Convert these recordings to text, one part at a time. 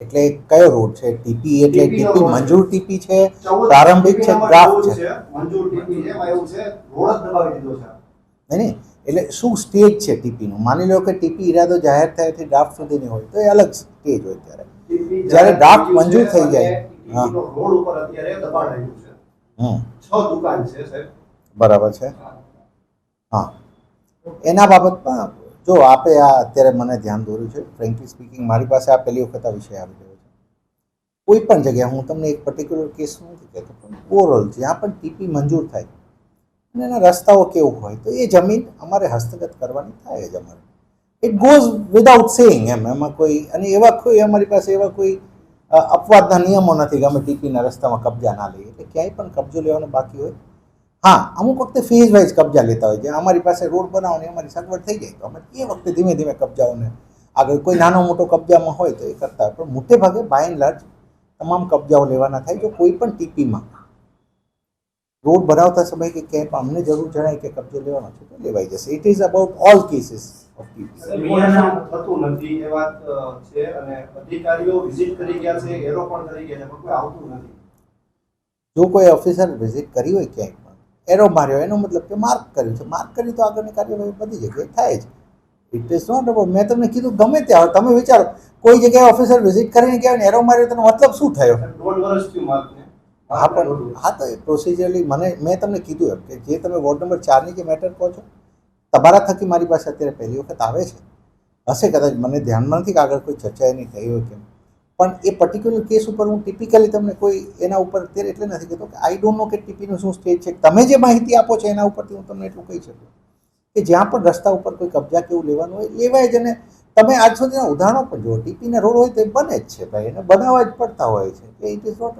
એટલે કયો રોડ છે? ટીપી એટલે ટીપી મંજૂર ટીપી છે? પ્રારંભિક છે? ડ્રાફ્ટ છે? મંજૂર ટીપી છે. એવું છે રોડ જ દબાવી દીધો છે. નહીં નહીં. એટલે શું સ્ટેજ છે ટીપીનું માની લો કે ટીપી ઈરાદો જાહેર થયાથી ડ્રાફ્ટ સુધીની હોય તો એ અલગ સ્ટેજ હોય ત્યારે. જ્યારે ડ્રાફ્ટ મંજૂર થઈ જાય, નો રોડ ઉપર અત્યારે દબાણ રહ્યું છે. હમ. છ દુકાન છે સાહેબ. બરાબર છે. હા. એના બાબતમાં જો આપે આ અત્યારે મને ધ્યાન દોર્યું છે ફ્રેન્કલી સ્પીકિંગ મારી પાસે આ પહેલી વખત આ વિષય આવી ગયો છે. કોઈ પણ જગ્યાએ હું તમને એક પર્ટિક્યુલર કેસ નથી કહેતો, પણ ઓવરઓલ જ્યાં પણ ટીપી મંજૂર થાય અને એના રસ્તાઓ કેવું હોય, તો એ જમીન અમારે હસ્તગત કરવાની થાય જ અમારે. ઇટ ગોઝ વિદાઉટ સેઇંગ એમ, એમાં કોઈ, અને એવા કોઈ અમારી પાસે એવા કોઈ અપવાદના નિયમો નથી કે અમે ટીપીના રસ્તામાં કબજા ના લઈએ, એટલે ક્યાંય પણ કબજો લેવાનો બાકી હોય હા અમુક વખતે ફેઝ વાઇઝ કબજા લેતા હોય છે. અમારી પાસે રોડ બનાવવાની અમારી સગવડ થઈ જાય તો અમે એ વખતે ધીમે ધીમે કબજાઓને આગળ કોઈ નાનો મોટો કબજામાં હોય તો એ કરતા હોય. પણ મોટે ભાગે બાય એન્ડ લાર્જ તમામ કબજાઓ લેવાના થાય જો કોઈ પણ ટીપીમાં. રોડ બનાવતા સમયે કે ક્યાંય અમને જરૂર જણાય કે કબજો લેવાનો છે તો લેવાઈ જશે. It is about all cases of થતું નથી એ વાત છે અને અધિકારીઓ વિઝિટ કરી ગયા છે એરો પણ કરી ગયા છે પણ કોઈ આવતું નથી. જો કોઈ ઓફિસર વિઝિટ કરી હોય ક્યાંય એરો માર્યો એનો મતલબ કે માર્ક કર્યું છે. માર્ક કરી તો આગળની કાર્યવાહી બધી જગ્યાએ થાય જ. ઇટ ઇઝ નોટ અબાઉટ મેં તમને કીધું ગમે ત્યાં તમે વિચારો કોઈ જગ્યાએ ઓફિસર વિઝિટ કરીને ગયા હોય ને એરો માર્યો તેનો મતલબ શું થયો? હા પણ હા તો એ પ્રોસિજરલી મને મેં તમને કીધું એમ કે જે તમે વોર્ડ નંબર ચારની જે મેટર કહો છો તમારા થકી મારી પાસે અત્યારે પહેલી વખત આવે છે. હશે કદાચ મને ધ્યાનમાં નથી કે આગળ કોઈ ચર્ચા એની થઈ હોય કેમ પણ એ પર્ટિક્યુલર કેસ ઉપર હું ટિપિકલી તમને કોઈ એના ઉપર અત્યારે એટલે નથી કહેતો કે આઈ ડોન્ટ નો કે ટીપીનું શું સ્ટેજ છે. તમે જે માહિતી આપો છો એના ઉપરથી હું તમને એટલું કહી શકું. કે જ્યાં પણ રસ્તા ઉપર કોઈ કબજા કેવું લેવાનું હોય લેવાય જ અને તમે આજ સુધીના ઉદાહરણો પણ જુઓ. ટીપીના રોડ હોય તો એ બને જ છે ભાઈ એને બનાવવા જ પડતા હોય છે કે ઇટ ઇઝ નોટ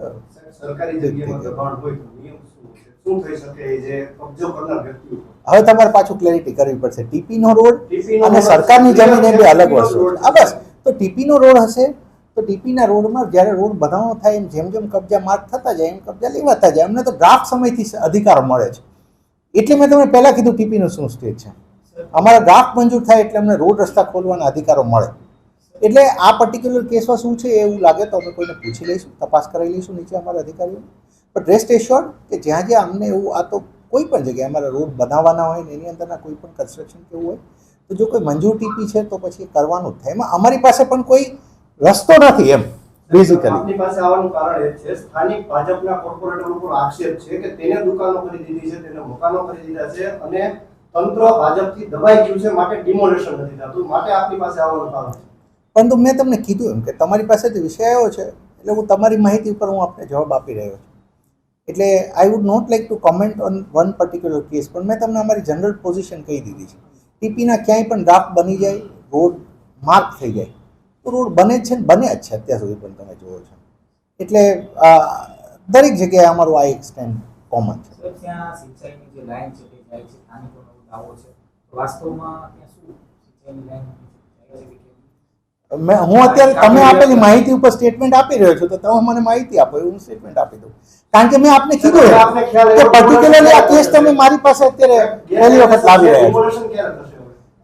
હવે તમારે પાછું ક્લેરિટી કરવી પડશે. ટીપીનો રોડ અને સરકારની જમીન એ બે અલગ વસ્તુ આ બસ. તો ટીપીનો રોડ હશે તો ટીપીના રોડમાં જ્યારે રોડ બનાવવાનો થાય એમ જેમ જેમ કબજા માર્ક થતા જાય એમ કબજા લેવાતા જાય, અમને તો ડ્રાફ્ટ સમયથી અધિકારો મળે છે. એટલે મેં તમને પહેલાં કીધું ટીપીનું શું સ્ટેજ છે. અમારા ડ્રાફ્ટ મંજૂર થાય એટલે અમને રોડ રસ્તા ખોલવાના અધિકારો મળે. એટલે આ પર્ટિક્યુલર કેસમાં શું છે એવું લાગે તો અમે કોઈને પૂછી લઈશું, તપાસ કરાવી લઈશું નીચે અમારા અધિકારીઓ. પણ રેસ્ટ એશ્યોર્ડ કે જ્યાં જ્યાં અમને એવું, આ તો કોઈ પણ જગ્યાએ અમારા રોડ બનાવવાના હોય ને એની અંદરના કોઈ પણ કન્સ્ટ્રક્શન કેવું હોય, તો જો કોઈ મંજૂર ટીપી છે તો પછી કરવાનું જ થાય. એમાં અમારી પાસે પણ કોઈ રસ્તો નથી એમ બેઝિકલી આપની પાસે આવવાનું કારણ એ છે સ્થાનિક ભાજપના કોર્પોરેટર ઉપર આક્ષેપ છે કે તેને દુકાનો કરી દીધી છે તેને મકાનો કરી દીધા છે અને તંત્ર ભાજપથી દબાઈ ગયું છે માટે ડિમોલેશન નથી થતું. માટે આપની પાસે આવવાનું કારણ છે. પરંતુ મેં તમને કીધું એમ કે તમારી પાસે જે વિષય આવ્યો છે એટલે હું તમારી માહિતી ઉપર હું આપને જવાબ આપી રહ્યો છું. એટલે I would not like to comment on one particular case પણ મેં તમને અમારી જનરલ પોઝિશન કહી દીધી છે. ટીપીના ક્યાંય પણ ડ્રાફ્ટ બની જાય રોડ માર્ક થઈ જાય. રોડ બને જ છે ને બને જ છે અત્યાર સુધી પણ તમે જુઓ છો. એટલે દરેક જગ્યાએ અમારું આ એક સ્ટેન્ડ કોમન છે. ત્યાં સિંચાઈની જે લાઈન છે તે જાય છે સ્થાનિકોનો દાવો છે. વાસ્તવમાં ત્યાં શું સિંચાઈની લાઈન જાય છે કે કેમ? મેં હું અત્યારે તમે આપેલી માહિતી ઉપર સ્ટેટમેન્ટ આપી રહ્યો છું તો તમે મને માહિતી આપો એવું હું સ્ટેટમેન્ટ આપી દઉં. કારણ કે મેં આપને કીધું કે પર્ટિક્યુલરલી આ કેસ તમે મારી પાસે અત્યારે પહેલી વખત લાવી રહ્યા છો?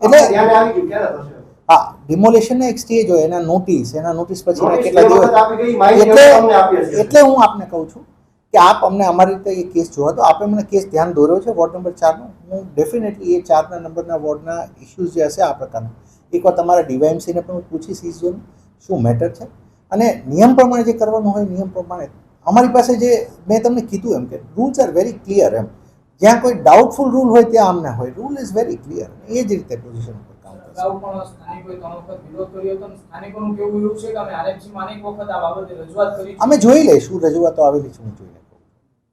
એટલે- હા ડિમોલેશન એક સ્ટેજ હોય એના નોટિસ એના નોટિસ પછી કેટલા દિવસ એટલે. એટલે હું આપને કહું છું કે આપ અમને અમારી રીતે એ કેસ જોવા તો આપે મને કેસ ધ્યાન દોર્યો છે વોર્ડ નંબર ચારનો હું ડેફિનેટલી એ ચારના નંબરના વોર્ડના ઇસ્યુઝ જે હશે આ પ્રકારના. એકવાર તમારા ડીવાયએમસીને પણ હું પૂછીશ ઇઝ ઝોન શું મેટર છે? અને નિયમ પ્રમાણે જે કરવાનું હોય નિયમ પ્રમાણે. અમારી પાસે જે મેં તમને કીધું એમ કે રૂલ્સ આર વેરી ક્લિયર એમ. જ્યાં કોઈ ડાઉટફુલ રૂલ હોય ત્યાં અમને હોય. રૂલ ઇઝ વેરી ક્લિયર એ જ રીતે પોઝિશન અગાઉ પણ સ્થાનિકોએ ત્રણ વખત વિરોધ કર્યો હતો સ્થાનિકોનું કેવું એવું છે કે અમે RMC માં અનેક વખત આ બાબતે રજૂઆત કરી અમે જોઈ લઈશું, રજૂઆતો આવેલી છે, હું જોઈને